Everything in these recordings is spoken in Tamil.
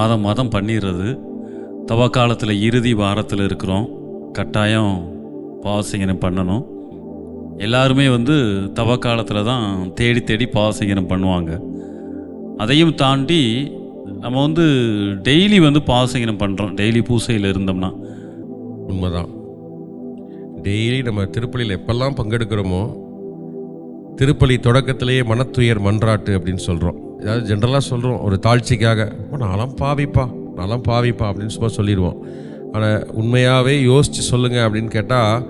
மாதம் மாதம் பண்ணிடுறது. தவக்காலத்தில் இறுதி வாரத்தில் இருக்கிறோம். கட்டாயம் பாவசங்கனம் பண்ணணும். எல்லாருமே வந்து தவக்காலத்தில் தான் தேடி தேடி பாவசங்கனம் பண்ணுவாங்க. அதையும் தாண்டி நம்ம வந்து டெய்லி வந்து பாவசங்கனம் பண்ணுறோம் டெய்லி பூசையில் இருந்தோம்னா. உண்மைதான். டெய்லி நம்ம திருப்பலியில் எப்பெல்லாம் பங்கெடுக்கிறோமோ திருப்பலி தொடக்கத்திலேயே மனத்துயர் மன்றாட்டு அப்படின்னு சொல்கிறோம் ஏதாவது ஜென்ரலாக சொல்கிறோம் ஒரு தாழ்ச்சிக்காக "அப்பா, நான்லாம் பாவிப்பா நான்லாம் பாவிப்பா அப்படின்னு சும்மா சொல்லிடுவோம். ஆனால் உண்மையாகவே யோசித்து சொல்லுங்கள் அப்படின்னு கேட்டால்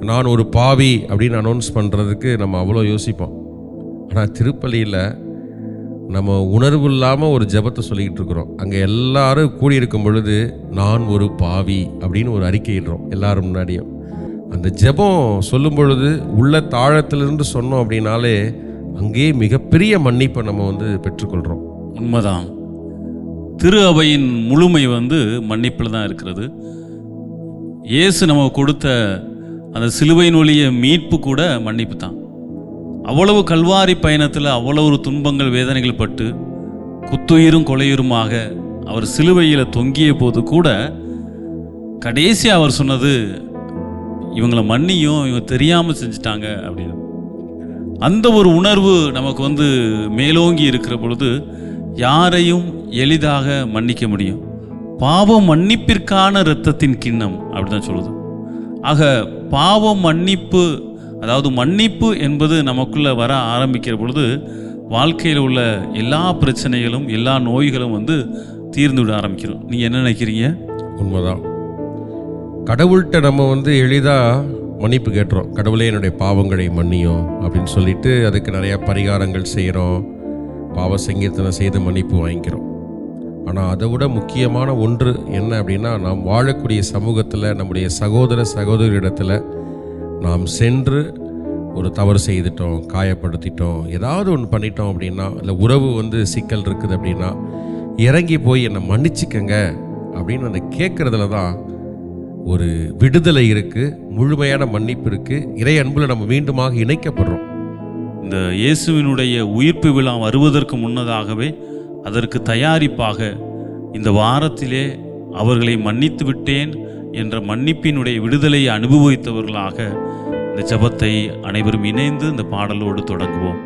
நான் ஒரு பாவி அப்படின்னு அனௌன்ஸ் பண்ணுறதுக்கு நம்ம அவ்வளோ யோசிப்போம். ஆனால் திருப்பள்ளியில் நம்ம உணர்வு இல்லாமல் ஒரு ஜெபத்தை சொல்லிக்கிட்டு இருக்கிறோம். அங்கே எல்லாரும் கூடியிருக்கும் பொழுது நான் ஒரு பாவி அப்படின்னு ஒரு அறிக்கையிடுறோம் எல்லாரும் முன்னாடியும். அந்த ஜெபம் சொல்லும் பொழுது உள்ள தாழத்திலிருந்து சொன்னோம் அப்படின்னாலே அங்கே மிகப்பெரிய மன்னிப்பை நம்ம வந்து பெற்றுக்கொள்கிறோம் உண்மைதான். திரு அவையின் முழுமை வந்து மன்னிப்பில் தான் இருக்கிறது. இயேசு நம்ம கொடுத்த அந்த சிலுவையின் ஒளிய மீட்பு கூட மன்னிப்பு தான். அவ்வளவு கல்வாரி பயணத்தில் அவ்வளவு துன்பங்கள் வேதனைகள் பட்டு குத்துயிரும் கொலையுருமாக அவர் சிலுவையில் தொங்கிய போது கூட கடைசி அவர் சொன்னது இவங்களை மன்னியும் இவங்க தெரியாமல் செஞ்சிட்டாங்க அப்படின்னு. அந்த ஒரு உணர்வு நமக்கு வந்து மேலோங்கி இருக்கிற பொழுது யாரையும் எளிதாக மன்னிக்க முடியும். பாவம் மன்னிப்பிற்கான இரத்தத்தின் கிண்ணம் அப்படிதான் சொல்லுது. ஆக பாவம் மன்னிப்பு அதாவது மன்னிப்பு என்பது நமக்குள்ள வர ஆரம்பிக்கிற பொழுது வாழ்க்கையில் உள்ள எல்லா பிரச்சனைகளும் எல்லா நோய்களும் வந்து தீர்ந்து விட ஆரம்பிக்கிறோம். நீங்கள் என்ன நினைக்கிறீங்க? உண்மைதான். கடவுள்கிட்ட நம்ம வந்து எளிதாக மன்னிப்பு கேட்டுறோம். கடவுளே என்னுடைய பாவங்களை மன்னியும் அப்படின்னு சொல்லிட்டு அதுக்கு நிறையா பரிகாரங்கள் செய்கிறோம் பாவ சங்கீர்த்தனை செய்து மன்னிப்பு வாங்கிக்கிறோம். ஆனால் அதை விட முக்கியமான ஒன்று என்ன அப்படின்னா நாம் வாழக்கூடிய சமூகத்தில் நம்முடைய சகோதர சகோதரிடத்தில் நாம் சென்று ஒரு தவறு செய்துட்டோம் காயப்படுத்திட்டோம் ஏதாவது ஒன்று பண்ணிட்டோம் அப்படின்னா இல்லை உறவு வந்து சிக்கல் இருக்குது அப்படின்னா இறங்கி போய் என்னை மன்னிச்சுக்கங்க அப்படின்னு அந்த கேட்குறதுல தான் ஒரு விடுதலை இருக்குது முழுமையான மன்னிப்பு இருக்குது இறை அன்புல நம்ம மீண்டுமாக இணைக்கப்படுறோம். இந்த இயேசுவினுடைய உயிர்ப்பு விழா வருவதற்கு முன்னதாகவே அதற்கு தயாரிப்பாக இந்த வாரத்திலே அவர்களை மன்னித்து விட்டேன் என்ற மன்னிப்பினுடைய விடுதலையை அனுபவித்தவர்களாக இந்த ஜெபத்தை அனைவரும் இணைந்து இந்த பாடலோடு தொடங்குவோம்.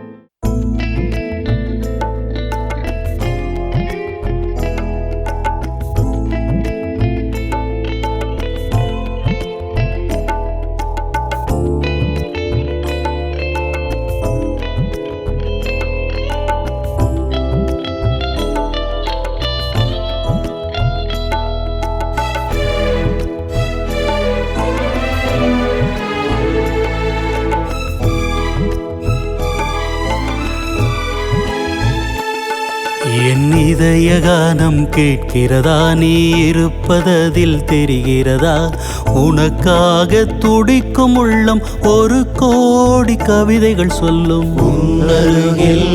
என் இதய கானம் கேட்கிறதா? நீ இருப்பததில் தெரிகிறதா? உனக்காக துடிக்கும் உள்ளம் ஒரு கோடி கவிதைகள் சொல்லும். உன்னருகில்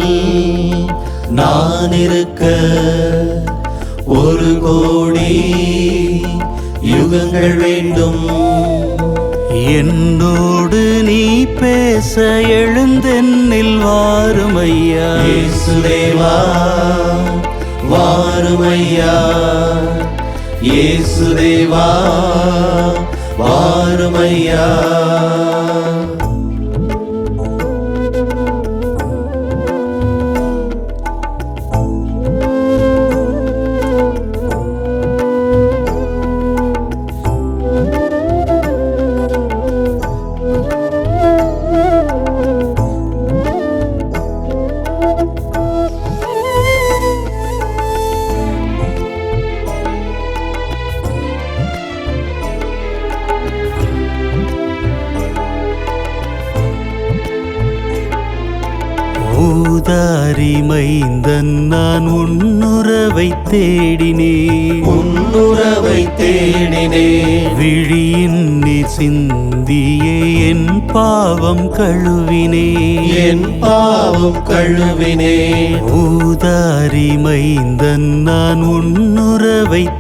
நான் இருக்க ஒரு கோடி யுகங்கள் வேண்டும். என்னோடு நீ பேச எழுந்தென்னில் வாருமையா? இயேசுதேவா வாருமையா. இயேசு தேவா வாருமையா.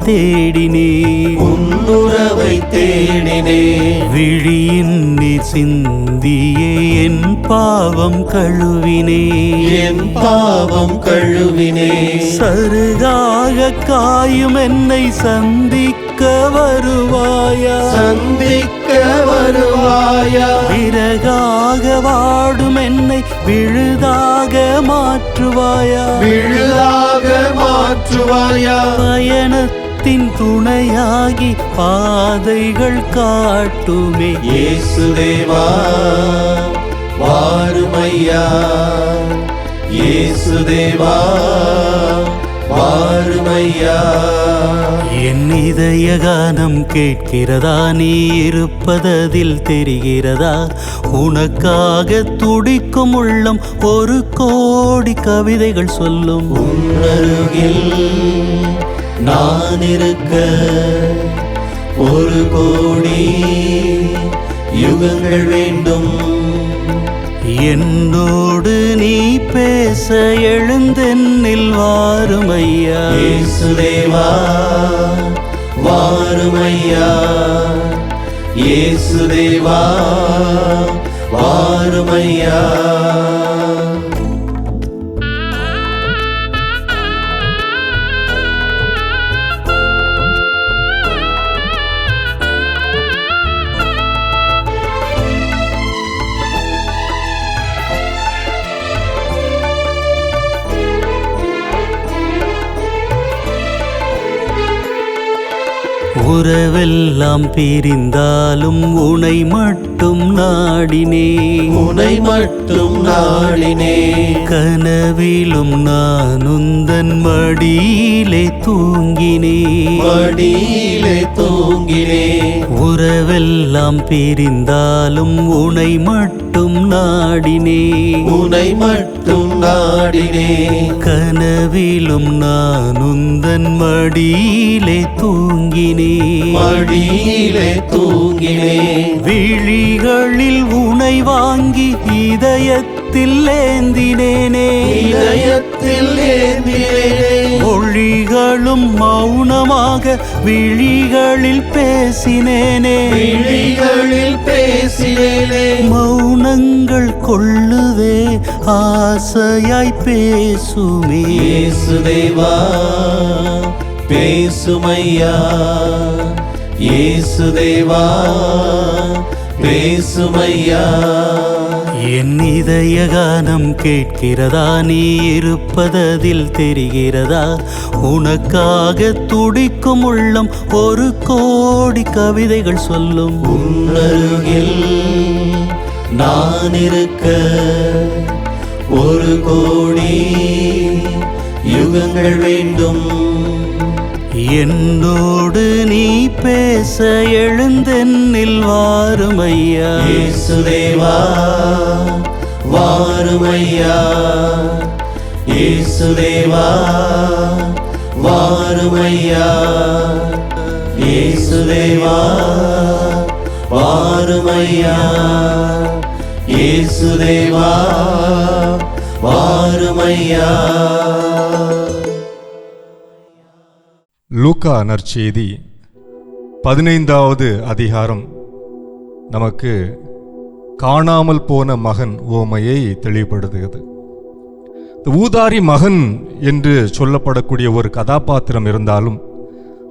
தேடினேன் உன்னுறவை தேடினேன் விழியின் நீர் சிந்தியே என் பாவம் கழுவினே. என் பாவம் கழுவினேன் சருகாக காயும் என்னை சந்திக்க வருவாயா? சந்திக்க வருவாயா? விறகாக வாடும் என்னை விழுதாக மாற்றுவாயா? விழுதாக மாற்றுவாயா? பயணத்தின் துணையாகி பாதைகள் காட்டுமே. இயேசுதேவா வாருமையா. இயேசுதேவா வாருமையா. என் இதய கானம் கேட்கிறதா? நீ இருப்பததில் தெரிகிறதா? உனக்காக துடிக்கும் உள்ளம் ஒரு கோடி கவிதைகள் சொல்லும். உன்னருகில் நான் இருக்க ஒரு கோடி யுகங்கள் வேண்டும். என்னோடு நீ பேச எழுந்தென்னில் வாருமையா. இயேசுதேவா வாருமையா. இயேசுதேவா வாருமையா. உறவெல்லாம் பிரிந்தாலும் உனை மட்டும் நாடினே. உனை மட்டும் நாடினே. கனவிலும் நான் உந்தன் மடியிலே தூங்கினே. மடியிலே தூங்கினே. உறவெல்லாம் பிரிந்தாலும் உனை மட்டும் நாடினே. உனை மட்டும் நாடினே. கனவிலும் நான் உந்தன் மடியிலே தூங்கினே. மடியிலே தூங்கினே. விழிகளில் உனை வாங்கி இதயத்தில் ஏந்தினேனே. இதயத்தில் ஏந்தினேனே. மொழிகளும் மௌனமாக விழிகளில் பேசினேனே. விழிகளில் பேசினேனே. மௌனங்கள் கொள்ளுதே ஆசையாய் பேசுமே. இயேசுதேவா பேசுமையா? இயேசுதேவா பேசுமையா? என் இதய கானம் கேட்கிறதா? நீ இருப்பததில் தெரிகிறதா? உனக்காக துடிக்கும் உள்ளம் ஒரு கோடி கவிதைகள் சொல்லும். உன்னருகில் நான் இருக்க ஒரு கோடி யுகங்கள் வேண்டும். என்னோடு நீ பேச எழுந்தென்னில் வாருமையா? இயேசுதேவா வாருமையா? இயேசுதேவா வாருமையா? இயேசுதேவா வாருமையா? இயேசுதேவா வாருமையா? லூக்கா நற்செய்தி பதினைந்தாவது அதிகாரம். நமக்கு காணாமல் போன மகன் ஓமையை தெளிவுபடுத்துகிறது. இந்த ஊதாரி மகன் என்று சொல்லப்படக்கூடிய ஒரு கதாபாத்திரம் இருந்தாலும்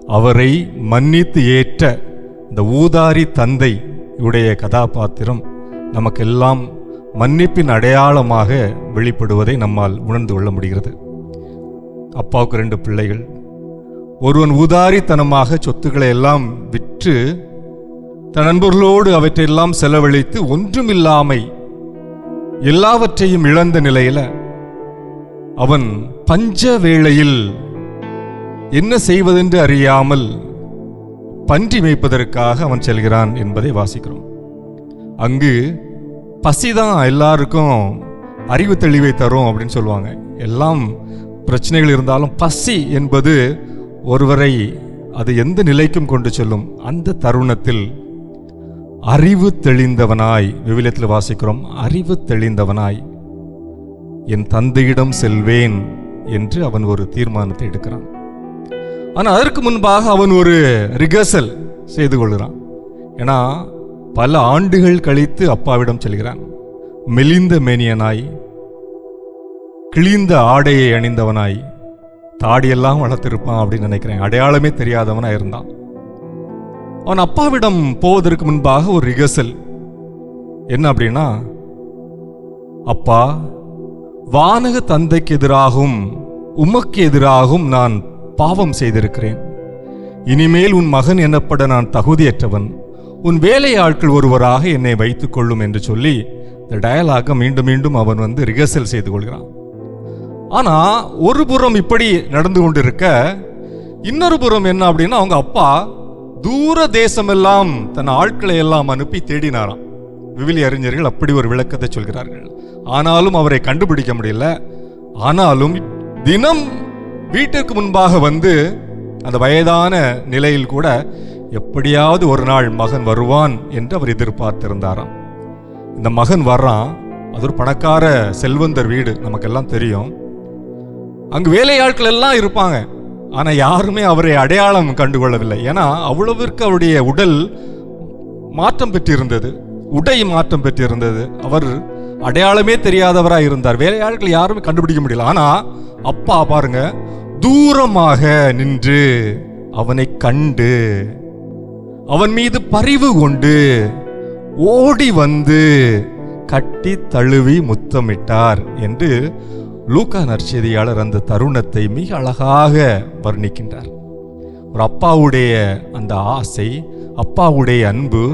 அவரை மன்னித்து ஏற்ற இந்த ஊதாரி தந்தை உடைய கதாபாத்திரம் நமக்கெல்லாம் மன்னிப்பின் அடையாளமாக வெளிப்படுவதை நம்மால் உணர்ந்து கொள்ள முடிகிறது. அப்பாவுக்கு ரெண்டு பிள்ளைகள் ஒருவன் உதாரித்தனமாக சொத்துக்களை எல்லாம் விற்று தன் நண்பர்களோடு அவற்றையெல்லாம் செலவழித்து ஒன்றுமில்லாமை எல்லாவற்றையும் இழந்த நிலையில அவன் பஞ்ச வேளையில் என்ன செய்வதென்று அறியாமல் பன்றி மேய்ப்பதற்காக அவன் செல்கிறான் என்பதை வாசிக்கிறோம். அங்கு பசிதான் எல்லாருக்கும் அறிவு தெளிவை தரும் அப்படின்னு சொல்லுவாங்க. எல்லாம் பிரச்சனைகள் இருந்தாலும் பசி என்பது ஒருவரை அது எந்த நிலைக்கும் கொண்டு செல்லும் அந்த தருணத்தில் அறிவு தெளிந்தவனாய் விவிலியத்தில் வாசிக்கிறோம் அறிவு தெளிந்தவனாய் என் தந்தையிடம் செல்வேன் என்று அவன் ஒரு தீர்மானத்தை எடுக்கிறான். ஆனால் அதற்கு முன்பாக அவன் ஒரு ரிகர்சல் செய்து கொள்கிறான். ஏன்னா பல ஆண்டுகள் கழித்து அப்பாவிடம் செல்கிறான். மெலிந்த மேனியனாய் கிழிந்த ஆடையை அணிந்தவனாய் தாடியெல்லாம் வளர்த்திருப்பான் அப்படின்னு நினைக்கிறேன். அடையாளமே தெரியாதவனா இருந்தான். அவன் அப்பாவிடம் போவதற்கு முன்பாக ஒரு ரிகர்சல். என்ன அப்படின்னா அப்பா வானக தந்தைக்கு எதிராகவும் உமக்கு எதிராகவும் நான் பாவம் செய்திருக்கிறேன். இனிமேல் உன் மகன் எனப்பட நான் தகுதியற்றவன். உன் வேலையாட்கள் ஒருவராக என்னை வைத்துக் கொள்ளும் என்று சொல்லி இந்த டயலாக மீண்டும் மீண்டும் அவன் வந்து ரிகர்சல் செய்து கொள்கிறான். ஆனால் ஒரு புறம் இப்படி நடந்து கொண்டிருக்க இன்னொரு புறம் என்ன அப்படின்னா அவங்க அப்பா தூர தேசமெல்லாம் தன் ஆட்களை எல்லாம் அனுப்பி தேடினாராம். விவிலி அறிஞர்கள் அப்படி ஒரு விளக்கத்தை சொல்கிறார்கள். ஆனாலும் அவரை கண்டுபிடிக்க முடியல. ஆனாலும் தினம் வீட்டிற்கு முன்பாக வந்து அந்த வயதான நிலையில் கூட எப்படியாவது ஒரு நாள் மகன் வருவான் என்று அவர் எதிர்பார்த்திருந்தாராம். இந்த மகன் வர்றான். அது ஒரு பணக்கார செல்வந்தர் வீடு நமக்கெல்லாம் தெரியும். அங்கு வேலையாட்கள் எல்லாம் இருப்பாங்க. ஆனால் யாருமே அவரை அடையாளம் கண்டுகொள்ளவில்லை. ஏன்னா அவ்வளவிற்கு அவருடைய உடல் மாற்றம் பெற்றிருந்தது. உடை மாற்றம் பெற்றிருந்தது. அவர் அடையாளமே தெரியாதவராக இருந்தார். வேலையாட்கள் யாருமே கண்டுபிடிக்க முடியல. ஆனால் அப்பா பாருங்க தூரமாக நின்று அவனை கண்டு அவன் மீது பரிவு கொண்டு ஓடி வந்து கட்டி தழுவி முத்தமிட்டார் என்று லூக்கா நற்செய்தியாளர் அந்த தருணத்தை மிக அழகாக வர்ணிக்கின்றார். ஒரு அப்பாவுடைய அந்த ஆசை அப்பாவுடைய அன்பு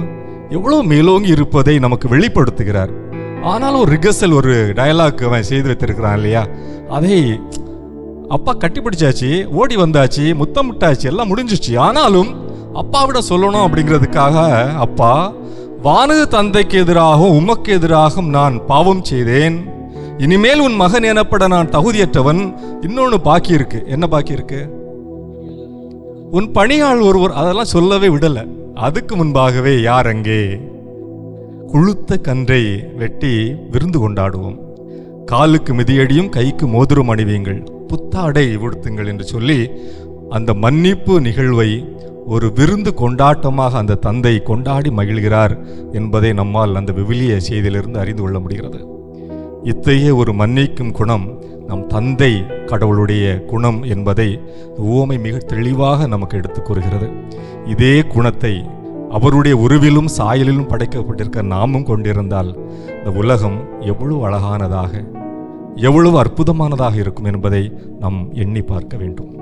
எவ்வளோ மேலோங்கி இருப்பதை நமக்கு வெளிப்படுத்துகிறார். ஆனாலும் ஒரு ரிகர்சல் ஒரு டயலாக் அவன் செய்து வைத்திருக்கிறான் இல்லையா? அதை அப்பா கட்டிப்பிடிச்சாச்சு ஓடி வந்தாச்சு முத்தமிட்டாச்சு எல்லாம் முடிஞ்சிச்சு. ஆனாலும் அப்பாவிட சொல்லணும் அப்படிங்கிறதுக்காக அப்பா வானது தந்தைக்கு எதிராகவும் உமக்கு எதிராகவும் நான் பாவம் செய்தேன். இனிமேல் உன் மகன் எனப்பட நான் தகுதியற்றவன். இன்னொன்னு பாக்கி இருக்கு. என்ன பாக்கி இருக்கு? உன் பணியாள் ஒருவர் அதெல்லாம் சொல்லவே விடல. அதுக்கு முன்பாகவே யார் அங்கே? குளுத்த கன்றை வெட்டி விருந்து கொண்டாடுவோம். காலுக்கு மிதியடியும் கைக்கு மோதிரம் அணிவீங்கள் புத்தாடை உடுத்துங்கள் என்று சொல்லி அந்த மன்னிப்பு நிகழ்வை ஒரு விருந்து கொண்டாட்டமாக அந்த தந்தை கொண்டாடி மகிழ்கிறார் என்பதை நம்மால் அந்த விவிலிய செய்தியிலிருந்து அறிந்து கொள்ள முடிகிறது. இத்தகைய ஒரு மன்னிக்கும் குணம் நம் தந்தை கடவுளுடைய குணம் என்பதை உவமை மிக தெளிவாக நமக்கு எடுத்துக் கூறுகிறது. இதே குணத்தை அவருடைய உருவிலும் சாயலிலும் படைக்கப்பட்டிருக்க நாமும் கொண்டிருந்தால் இந்த உலகம் எவ்வளவு அழகானதாக எவ்வளவு அற்புதமானதாக இருக்கும் என்பதை நாம் எண்ணி பார்க்க வேண்டும்.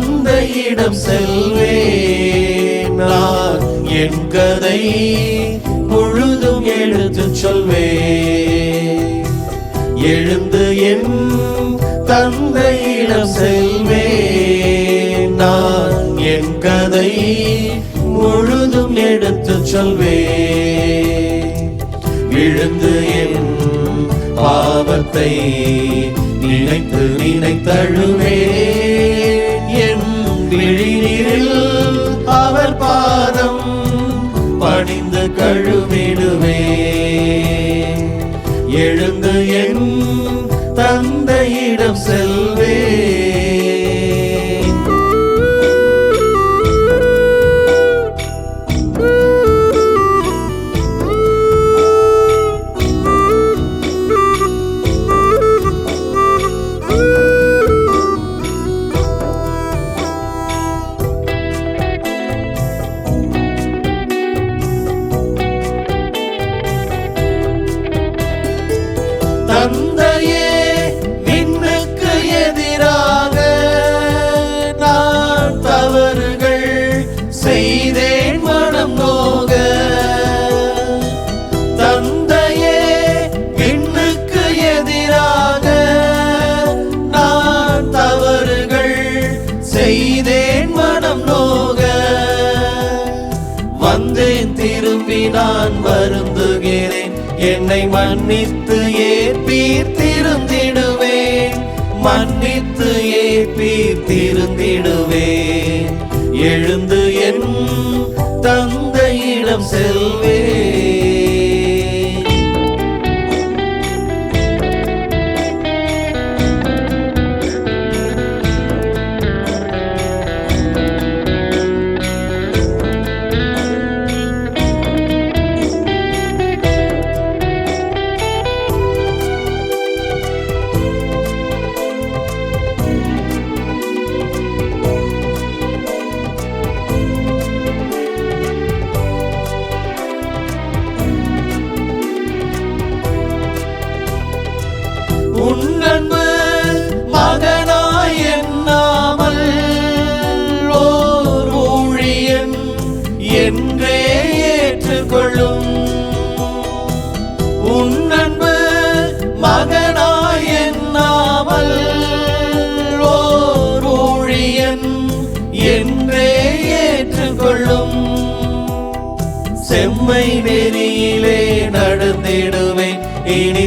தந்தையிடம் செல்வேன். நான் என் கதை முழுதும் எழுத்து சொல்வேன். எழுந்து என் தந்தையிடம் செல்வேன். நான் என் கதை முழுதும் எடுத்து சொல்வேன். விழுந்து என் பாவத்தை நினைத்து நினைத்தழுவேன். விழிநீரில் அவர் பாதம் பணிந்து கழுவிடுவே எழுந்து என் தந்தையிடம் செல்வேன் மன்னித்து ஏற்பீர் திருந்திடுவேன். மன்னித்து ஏற்பீர் திருந்திடுவேன். எழுந்து என் தந்தையிடம் செல்வேன்.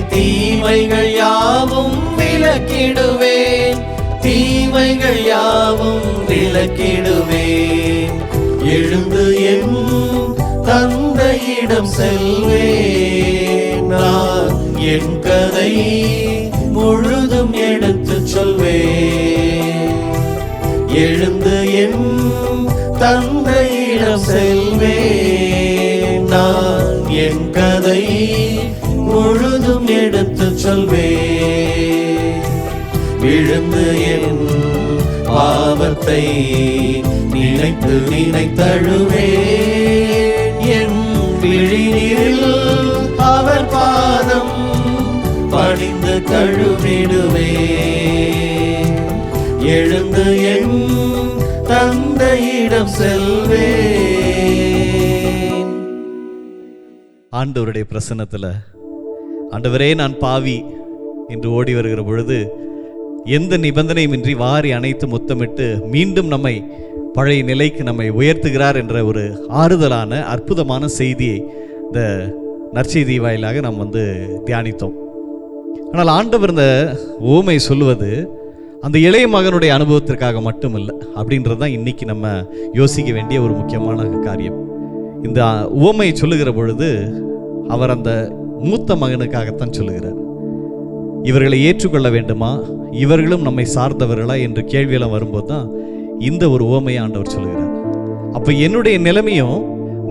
தீமைகள் யாவும் விலக்கிடுவேன். தீமைகள் யாவும் விலக்கிடுவேன். எழுந்து என் தந்தையிடம் செல்வேன். நான் என் கதை முழுதும் எடுத்து சொல்வேன். எழுந்து என் தந்தையிடம் செல்வேன். நான் என் கதை சொல்வே. விழுந்து என் பாவத்தை நினைத்து நினைத்தழுவே. என் விழிநீரில் அவர் பாதம் பணிந்து கழுவிடுவே. எழுந்து என் தந்தையிடம் செல்வே. ஆண்டவருடைய பிரசன்னத்துல ஆண்டவரே நான் பாவி என்று ஓடி வருகிற பொழுது எந்த நிபந்தனையுமின்றி வாரி அணைத்து முத்தமிட்டு மீண்டும் நம்மை பழைய நிலைக்கு நம்மை உயர்த்துகிறார் என்ற ஒரு ஆறுதலான அற்புதமான செய்தியை இந்த நற்செய்தி வாயிலாக நாம் வந்து தியானித்தோம். ஆனால் ஆண்டவர் இந்த ஓமை சொல்லுவது அந்த இளைய மகனுடைய அனுபவத்திற்காக மட்டுமல்ல அப்படின்றது தான் இன்னைக்கு நம்ம யோசிக்க வேண்டிய ஒரு முக்கியமான காரியம். இந்த உவமையை சொல்லுகிற பொழுது அவர் அந்த மூத்த மகனுக்காகத்தான் சொல்லுகிறார். இவர்களை ஏற்றுக்கொள்ள வேண்டுமா? இவர்களும் நம்மை சார்ந்தவர்களா? என்று கேள்வியெல்லாம் வரும்போது தான் இந்த ஒரு ஓமையை ஆண்டவர் சொல்லுகிறார். அப்போ என்னுடைய நிலைமையும்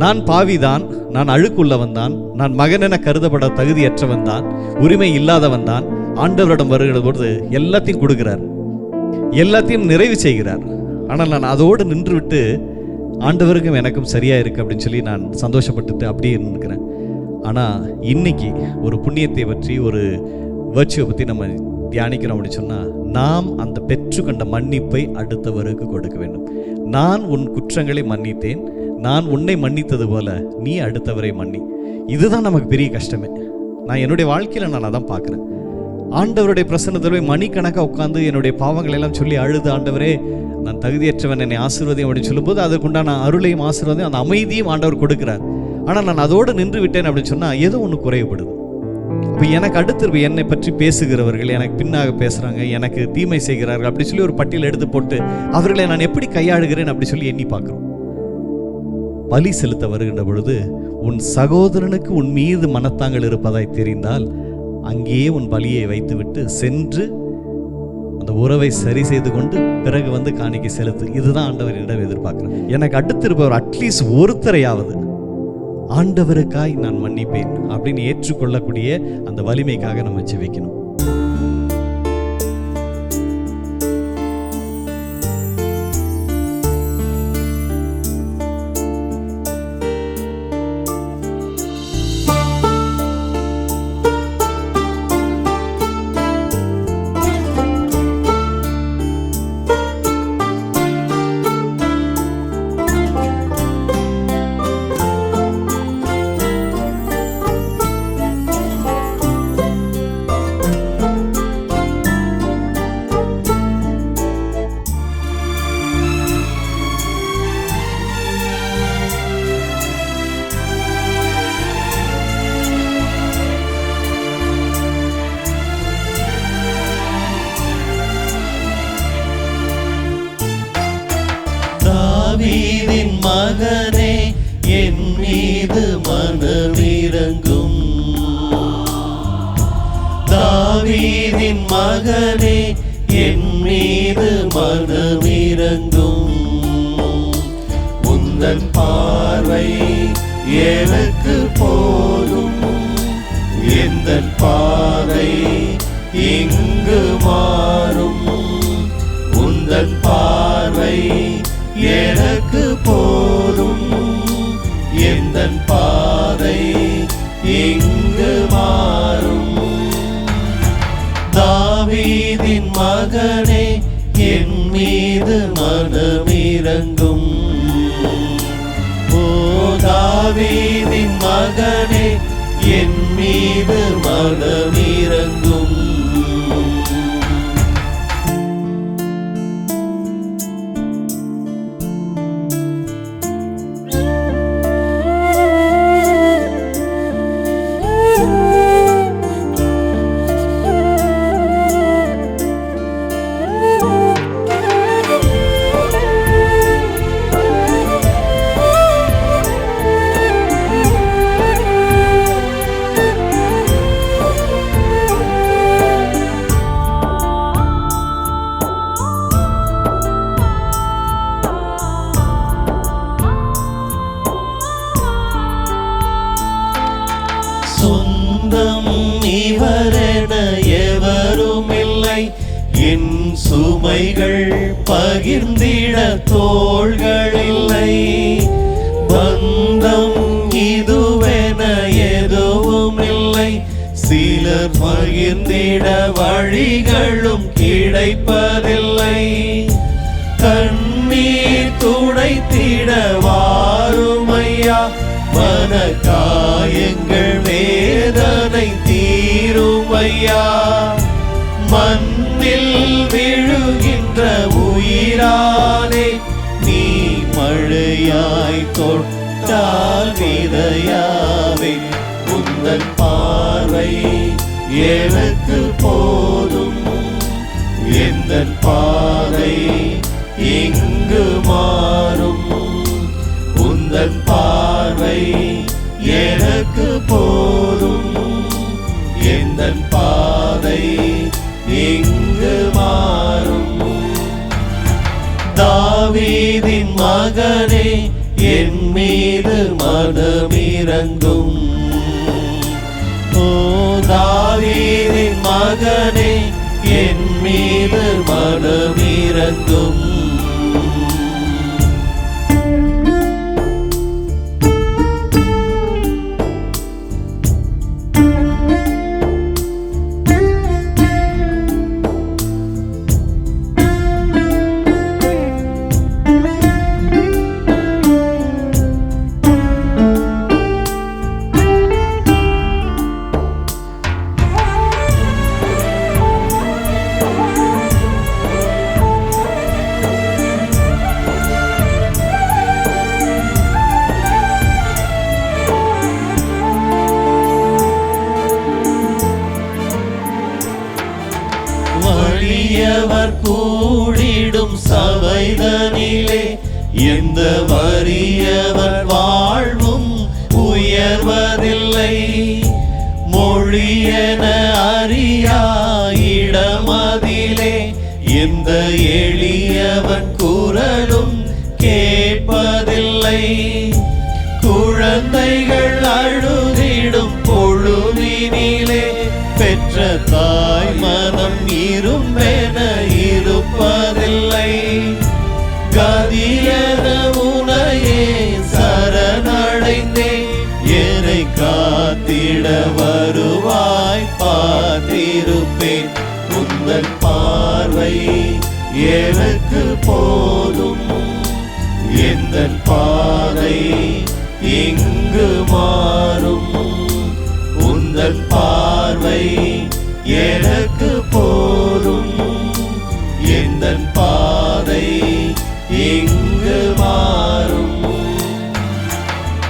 நான் பாவிதான் நான் அழுக்குள்ளவன் தான் நான் மகனென கருதப்பட தகுதியற்றவன் தான் உரிமை இல்லாதவன் தான் ஆண்டவரிடம் வருகிற பொழுது எல்லாத்தையும் கொடுக்கிறார். எல்லாத்தையும் நிறைவு செய்கிறார். ஆனால் நான் அதோடு நின்றுவிட்டு ஆண்டவருக்கும் எனக்கும் சரியாக இருக்கு அப்படின்னு சொல்லி நான் சந்தோஷப்பட்டுட்டு அப்படியே நிற்கிறேன் ஆனால் இன்னைக்கு ஒரு புண்ணியத்தை பற்றி ஒரு வேர்ச்சுவை பற்றி நம்ம தியானிக்கிறோம் அப்படின்னு சொன்னால் நாம் அந்த பெற்றுக்கொண்ட மன்னிப்பை அடுத்தவருக்கு கொடுக்க வேண்டும். நான் உன் குற்றங்களை மன்னித்தேன். நான் உன்னை மன்னித்தது போல நீ அடுத்தவரை மன்னி. இதுதான் நமக்கு பெரிய கஷ்டமே. நான் என்னுடைய வாழ்க்கையில் நான் அதான் பார்க்குறேன். ஆண்டவருடைய பிரசன்னத்தில் போய் மணிக்கணக்காக உட்காந்து என்னுடைய பாவங்களை எல்லாம் சொல்லி அழுது ஆண்டவரே நான் தகுதியற்றவன் என்னை ஆசீர்வதியும் அப்படின்னு சொல்லும்போது அதுக்குண்டான அருளையும் ஆசீர்வாதையும் அந்த அமைதியும் ஆண்டவர் கொடுக்குறார். ஆனால் நான் அதோடு நின்று விட்டேன் அப்படின்னு சொன்னால் ஏதோ ஒன்று குறைவுபடுது. இப்போ எனக்கு அடுத்து என்னை பற்றி பேசுகிறவர்கள் எனக்கு பின்னாக பேசுகிறாங்க எனக்கு தீமை செய்கிறார்கள் அப்படி சொல்லி ஒரு பட்டியல் எடுத்து போட்டு அவர்களை நான் எப்படி கையாளுகிறேன் அப்படி சொல்லி எண்ணி பார்க்குறோம். பலி செலுத்த வருகின்ற பொழுது உன் சகோதரனுக்கு உன் மீது மனத்தாங்கள் இருப்பதாய் தெரிந்தால் அங்கேயே உன் பலியை வைத்துவிட்டு சென்று அந்த உறவை சரி செய்து கொண்டு பிறகு வந்து காணிக்கை செலுத்து. இதுதான் ஆண்டவர் என்னிடம் எதிர்பார்க்குறேன் எனக்கு அடுத்திருப்பவர் அட்லீஸ்ட் ஒருத்தரையாவது ஆண்டவருக்காய் நான் மன்னிப்பேன் அப்படின்னு ஏற்றுக்கொள்ளக்கூடிய அந்த வலிமைக்காக நம்ம ஜெபிக்கணும். மனமிரங்கும் ஓ மகனே என் மீது மனமிரங்கும் சொந்தம் மண்ணில் விழுகின்ற உயிரானே நீ மழையாய் தொட்டால் விதையாவே. உந்தன் பார்வை எனக்கு போதும். எந்த பாதை இங்கு மாறும். உந்தன் பார்வை எனக்கு போதும். எந்த பாதை இங்கு மாறும். தாவீதின் மகனே என் மீது மனமிறங்கும் ஓ தாவீதின் மகனே என் மீது மனமிரங்கும். குரலும் கேட்பதில்லை. குழந்தைகள் அழுதிடும் பொழுதினிலே பெற்ற தாய் மனம் இரும்பென இருப்பதில்லை. கதியன உனையே சரணடைந்தே என்னை காத்திட வருவாய் பார்த்திருப்பேன். உங்கள் பார்வை எனக்கு போதும். எந்த பாதை இங்கு மாறும். உந்தன் பார்வை எனக்கு போதும். எந்த பாதை இங்கு மாறும்.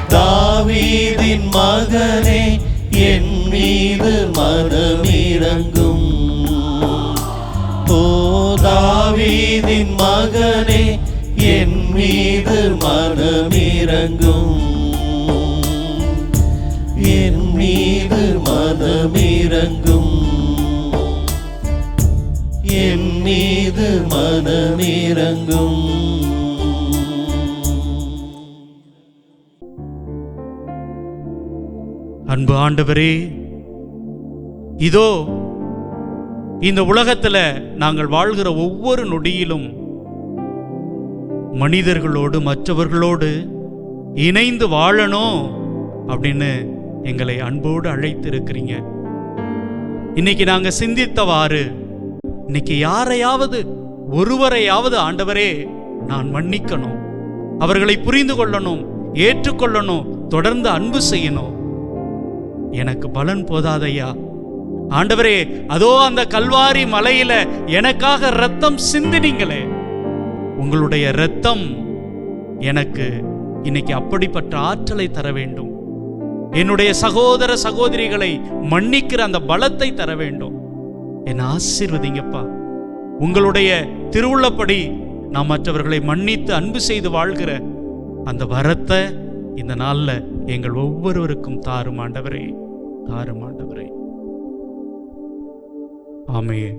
தாவீதின் மகனே என் மீது மனமிரங்கும் தாவீதின் மகனே என் மீது மனமிறங்கும் என் மீது மனமிறங்கும் என் மீது மனமிறங்கும் அன்பு ஆண்டவரே இதோ இந்த உலகத்தில் நாங்கள் வாழ்கிற ஒவ்வொரு நொடியிலும் மனிதர்களோடு மற்றவர்களோடு இணைந்து வாழணும் அப்படின்னு எங்களை அன்போடு அழைத்திருக்கிறீங்க. இன்னைக்கு நாங்க சிந்தித்தவாறு இன்னைக்கு யாரையாவது ஒருவரையாவது ஆண்டவரே நான் மன்னிக்கணும். அவர்களை புரிந்து கொள்ளணும் ஏற்றுக்கொள்ளணும் தொடர்ந்து அன்பு செய்யணும். எனக்கு பலன் போதாதையா? ஆண்டவரே அதோ அந்த கல்வாரி மலையில எனக்காக ரத்தம் சிந்தினீங்களே. உங்களுடைய ரத்தம் எனக்கு இன்னைக்கு அப்படிப்பட்ட ஆற்றலை தர வேண்டும். என்னுடைய சகோதர சகோதரிகளை மன்னிக்கிற அந்த பலத்தை தர வேண்டும். என்னை ஆசீர்வதிங்கப்பா. உங்களுடைய திருவுள்ளப்படி நாம் மற்றவர்களை மன்னித்து அன்பு செய்து வாழ்கிற அந்த வரத்தை இந்த நாள்ல எங்கள் ஒவ்வொருவருக்கும் தாரும் ஆண்டவரே தாரும் ஆண்டவரே. ஆமென்.